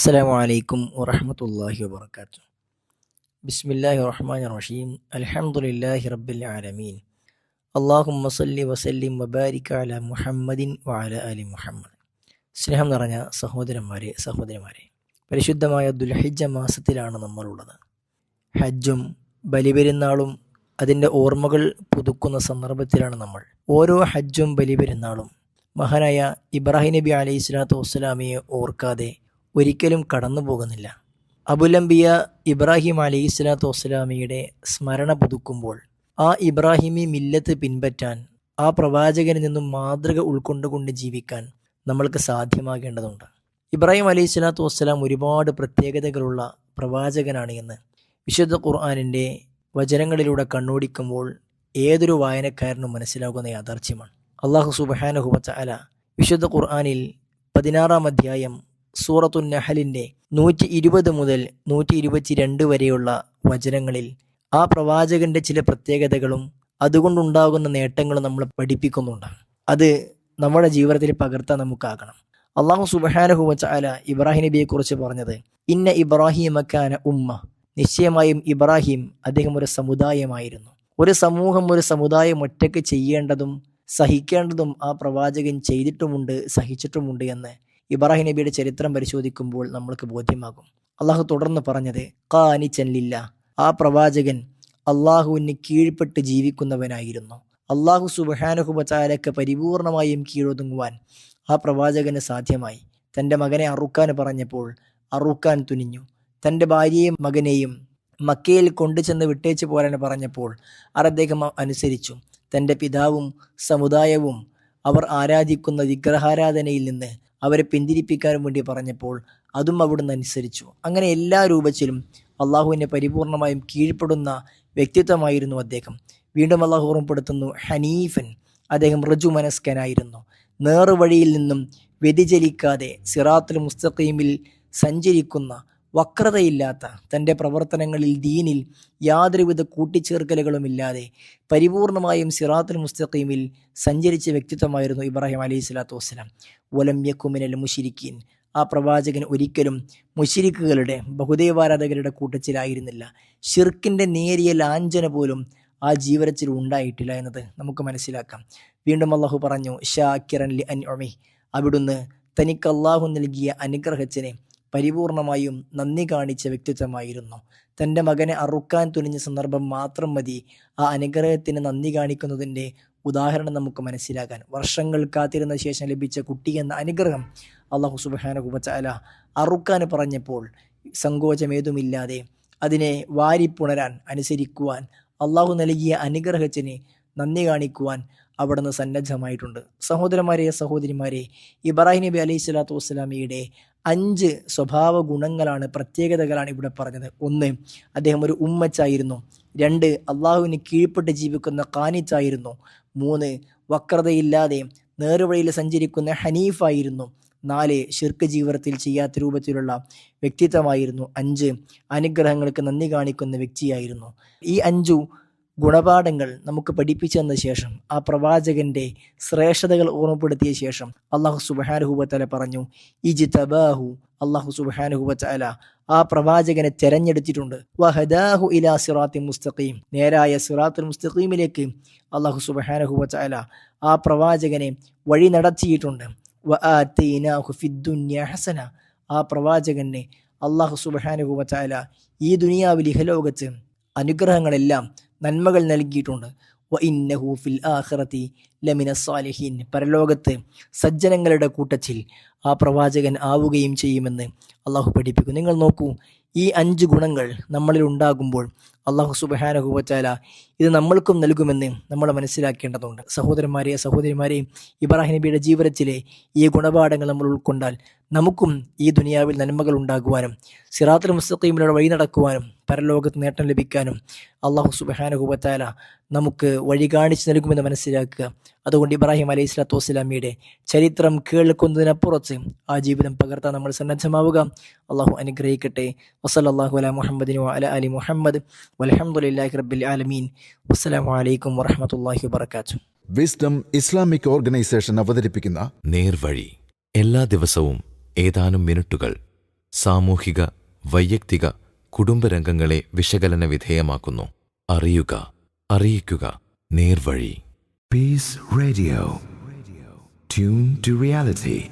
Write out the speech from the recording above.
السلام عليكم ورحمة الله وبركاته بسم الله الرحمن الرحيم الحمد لله رب العالمين اللهم صل وسلم وبارك على മുഹമ്മദിൻ وعلى آل മുഹമ്മദ് സ്നേഹം നിറഞ്ഞ സഹോദരന്മാരെ സഹോദരിമാരെ പരിശുദ്ധമായ ദുൽഹിജ്ജ മാസത്തിലാണ് നമ്മളുള്ളത് ഹജ്ജും ബലിപെരുന്നാളും അതിൻ്റെ ഓർമ്മകൾ പുതുക്കുന്ന സന്ദർഭത്തിലാണ് നമ്മൾ ഓരോ ഹജ്ജും ബലിപെരുന്നാളും മഹാനായ ഇബ്രാഹിം നബി അലൈഹി സ്വലാത്തു വസ്സലാമിയെ ഓർക്കാതെ ഒരിക്കലും കടന്നു പോകുന്നില്ല. അബുലംബിയ ഇബ്രാഹിം അലൈഹി സ്വലാത്തു വസ്സലാമിയുടെ സ്മരണ പുതുക്കുമ്പോൾ ആ ഇബ്രാഹിമി മില്ലത്ത് പിൻപറ്റാൻ ആ പ്രവാചകനിൽ നിന്നും മാതൃക ഉൾക്കൊണ്ടുകൊണ്ട് ജീവിക്കാൻ നമ്മൾക്ക് സാധ്യമാകേണ്ടതുണ്ട്. ഇബ്രാഹിം അലൈഹി സ്വലാത്തു വസ്സലാം ഒരുപാട് പ്രത്യേകതകളുള്ള പ്രവാചകനാണ് എന്ന് വിശുദ്ധ ഖുർആാനിന്റെ വചനങ്ങളിലൂടെ കണ്ണോടിക്കുമ്പോൾ ഏതൊരു വായനക്കാരനും മനസ്സിലാകുന്ന യാഥാർത്ഥ്യമാണ്. അള്ളാഹു സുബഹാനഹുബച്ച അല വിശുദ്ധ ഖുർആാനിൽ പതിനാറാം അധ്യായം സൂറത്തു നഹലിന്റെ നൂറ്റി ഇരുപത് മുതൽ നൂറ്റി ഇരുപത്തിരണ്ട് വരെയുള്ള വചനങ്ങളിൽ ആ പ്രവാചകന്റെ ചില പ്രത്യേകതകളും അതുകൊണ്ടുണ്ടാകുന്ന നേട്ടങ്ങളും നമ്മൾ പഠിപ്പിക്കുന്നുണ്ട്. അത് നമ്മുടെ ജീവിതത്തിൽ പകർത്താൻ നമുക്കാകണം. അള്ളാഹു സുബഹാനഹു വച്ചാല ഇബ്രാഹിം നബിയെ കുറിച്ച് പറഞ്ഞത് ഇന്ന ഇബ്രാഹിം അക്കാന ഉമ്മ. നിശ്ചയമായും ഇബ്രാഹിം അദ്ദേഹം ഒരു സമുദായമായിരുന്നു. ഒരു സമൂഹം ഒരു സമുദായം ഒറ്റയ്ക്ക് ചെയ്യേണ്ടതും സഹിക്കേണ്ടതും ആ പ്രവാചകൻ ചെയ്തിട്ടുമുണ്ട് സഹിച്ചിട്ടുമുണ്ട് എന്ന് ഇബ്രാഹിം നബിയുടെ ചരിത്രം പരിശോധിക്കുമ്പോൾ നമ്മൾക്ക് ബോധ്യമാകും. അള്ളാഹു തുടർന്ന് പറഞ്ഞത് കാനി ചെല്ലില്ല ആ പ്രവാചകൻ അള്ളാഹുവിന് കീഴ്പ്പെട്ട് ജീവിക്കുന്നവനായിരുന്നു. അള്ളാഹു സുബഹാനുഹുബചാരക്ക് പരിപൂർണമായും കീഴൊതുങ്ങുവാൻ ആ പ്രവാചകന് സാധ്യമായി. തന്റെ മകനെ അറുക്കാൻ പറഞ്ഞപ്പോൾ അറുക്കാൻ തുനിഞ്ഞു. തന്റെ ഭാര്യയും മകനെയും മക്കയിൽ കൊണ്ടുചെന്ന് വിട്ടേച്ചു പോരാൻ പറഞ്ഞപ്പോൾ അദ്ദേഹം അനുസരിച്ചു. തന്റെ പിതാവും സമുദായവും അവർ ആരാധിക്കുന്ന വിഗ്രഹാരാധനയിൽ നിന്ന് അവരെ പിന്തിരിപ്പിക്കാനും വേണ്ടി പറഞ്ഞപ്പോൾ അതും അവിടുന്ന് അനുസരിച്ചു. അങ്ങനെ എല്ലാ രൂപത്തിലും അള്ളാഹുവിനെ പരിപൂർണമായും കീഴ്പ്പെടുന്ന വ്യക്തിത്വമായിരുന്നു അദ്ദേഹം. വീണ്ടും അള്ളാഹു ഓർമ്മപ്പെടുത്തുന്നു ഹനീഫൻ. അദ്ദേഹം ഋജുമനസ്കനായിരുന്നു. നേറുവഴിയിൽ നിന്നും വ്യതിചലിക്കാതെ സിറാത്തുൽ മുസ്തഖീമിൽ സഞ്ചരിക്കുന്ന വക്രതയില്ലാത്ത തന്റെ പ്രവർത്തനങ്ങളിൽ ദീനിൽ യാതൊരുവിധ കൂട്ടിച്ചേർക്കലുകളുമില്ലാതെ പരിപൂർണമായും സിറാത്തുൽ മുസ്തഖീമിൽ സഞ്ചരിച്ച വ്യക്തിത്വമായിരുന്നു ഇബ്രാഹിം അലൈഹി സ്വലാത്തു വസ്സലാം. വലം യക്കുമിനൽ മുഷിരിക്കീൻ ആ പ്രവാചകൻ ഒരിക്കലും മുഷിരിക്കുകളുടെ ബഹുദൈവാരാധകരുടെ കൂട്ടത്തിലായിരുന്നില്ല. ഷിർക്കിന്റെ നേരിയ ലാഞ്ചന പോലും ആ ജീവിതത്തിൽ ഉണ്ടായിട്ടില്ല എന്നത് നമുക്ക് മനസ്സിലാക്കാം. വീണ്ടും അള്ളാഹു പറഞ്ഞു ഷാ കിരൺ ലി അൻ അവിടുന്ന് തനിക്ക് അള്ളാഹു നൽകിയ അനുഗ്രഹത്തിന് പരിപൂർണമായും നന്ദി കാണിച്ച വ്യക്തിത്വമായിരുന്നു. തന്റെ മകനെ അറുക്കാൻ തുനിഞ്ഞ സന്ദർഭം മാത്രം മതി. ആ അനുഗ്രഹത്തിന് നന്ദി കാണിക്കുന്നതിന്റെ ഉദാഹരണം നമുക്ക് മനസ്സിലാക്കാൻ. വർഷങ്ങൾ കാത്തിരുന്ന ശേഷം ലഭിച്ച കുട്ടി എന്ന അനുഗ്രഹം അള്ളാഹു സുബാന അല അറുക്കാൻ പറഞ്ഞപ്പോൾ സങ്കോചമേതുമില്ലാതെ അതിനെ വാരിപ്പുണരാൻ അനുസരിക്കുവാൻ അള്ളാഹു നൽകിയ അനുഗ്രഹത്തിന് നന്ദി കാണിക്കുവാൻ അവിടുന്ന് സന്നദ്ധമായിട്ടുണ്ട്. സഹോദരന്മാരെ സഹോദരിമാരെ ഇബ്രാഹിം നബി അലൈഹി സ്വലാത്തു വസ്സലാമിയുടെ അഞ്ച് സ്വഭാവ ഗുണങ്ങളാണ് പ്രത്യേകതകളാണ് ഇവിടെ പറഞ്ഞത്. ഒന്ന് അദ്ദേഹം ഒരു ഉമ്മച്ചായിരുന്നു. രണ്ട് അള്ളാഹുവിന് കീഴ്പ്പെട്ട് ജീവിക്കുന്ന കാനിച്ചായിരുന്നു മൂന്ന് വക്രതയില്ലാതെ നേർവഴിയിൽ സഞ്ചരിക്കുന്ന ഹനീഫായിരുന്നു. നാല് ശിർക്ക് ജീവിതത്തിൽ ചെയ്യാത്ത രൂപത്തിലുള്ള വ്യക്തിത്വമായിരുന്നു. അഞ്ച് അനുഗ്രഹങ്ങൾക്ക് നന്ദി കാണിക്കുന്ന വ്യക്തിയായിരുന്നു. ഈ അഞ്ചു ഗുണപാഠങ്ങൾ നമുക്ക് പഠിപ്പിച്ചു തന്ന ശേഷം ആ പ്രവാചകന്റെ ശ്രേഷ്ഠതകൾ ഓർമ്മപ്പെടുത്തിയ ശേഷം അള്ളാഹു സുബാനുഹൂബത്തല പറഞ്ഞു ഇജി തബാഹു അള്ളാഹു സുബാനുഹൂബത്തല ആ പ്രവാചകനെ തെരഞ്ഞെടുത്തിട്ടുണ്ട്. വഹദാഹു ഇലാ സിറാത്തി മുസ്തഖീം. നേരായ സിറാത്തുൽ മുസ്തഖീമിലേക്ക് അള്ളാഹു തആല ആ പ്രവാചകനെ വഴി നടത്തിയിട്ടുണ്ട്. ഹസന. ആ പ്രവാചകനെ അള്ളാഹു തആല ഈ ദുനിയാവിൽ ഇഹലോകത്ത് അനുഗ്രഹങ്ങളെല്ലാം നന്മകൾ നൽകിയിട്ടുണ്ട്. ഫിൽ ലമിന സാലിഹീൻ. പരലോകത്ത് സജ്ജനങ്ങളുടെ കൂട്ടത്തിൽ ആ പ്രവാചകൻ ആവുകയും ചെയ്യുമെന്ന് അള്ളാഹു പഠിപ്പിക്കും നിങ്ങൾ നോക്കൂ ഈ അഞ്ച് ഗുണങ്ങൾ നമ്മളിൽ ഉണ്ടാകുമ്പോൾ അള്ളാഹു സുബഹാനഹുവച്ചാല ഇത് നമ്മൾക്കും നൽകുമെന്ന് നമ്മൾ മനസ്സിലാക്കേണ്ടതുണ്ട്. സഹോദരന്മാരെ സഹോദരിമാരെ ഇബ്രാഹിം നബിയുടെ ജീവിതത്തിലെ ഈ ഗുണപാഠങ്ങൾ നമ്മൾ ഉൾക്കൊണ്ടാൽ നമുക്കും ഈ ദുനിയാവിൽ നന്മകൾ ഉണ്ടാകുവാനും സിറാത്തുൽ മുസ്തഖീമിലൂടെ വഴി നടക്കുവാനും പരലോകത്ത് നേട്ടം ലഭിക്കാനും അള്ളാഹു സുബഹാനഹുബത്താല നമുക്ക് വഴി കാണിച്ചു നൽകുമെന്ന് മനസ്സിലാക്കുക. അതുകൊണ്ട് ഇബ്രാഹിം അലൈഹി സ്വലാത്തു വസ്സലാമിയുടെ ചരിത്രം കേൾക്കുന്നതിനപ്പുറത്ത് ആ ജീവിതം പകർത്താൻ നമ്മൾ സന്നദ്ധമാവുക. അള്ളാഹു അനുഗ്രഹിക്കട്ടെ. വസലല്ലാഹു അല മുഹമ്മദിനു അല അലി മുഹമ്മദ്. വലഹമുല്ലാഹി റബ്ബിൽ ആലമീൻ വസ്സലാമലൈക്കും വറഹമത്തല്ലാഹി വാബർക്കാത്തു വിസ്ഡം ഇസ്ലാമിക് ഓർഗനൈസേഷൻ അവതരിപ്പിക്കുന്ന നേർവഴി. എല്ലാ ദിവസവും ഏതാനും മിനിറ്റുകൾ സാമൂഹിക വൈയക്തിക കുടുംബരംഗങ്ങളെ വിശകലന വിധേയമാക്കുന്നു. അറിയുക അറിയിക്കുക. നേർവഴി. Peace radio tune to reality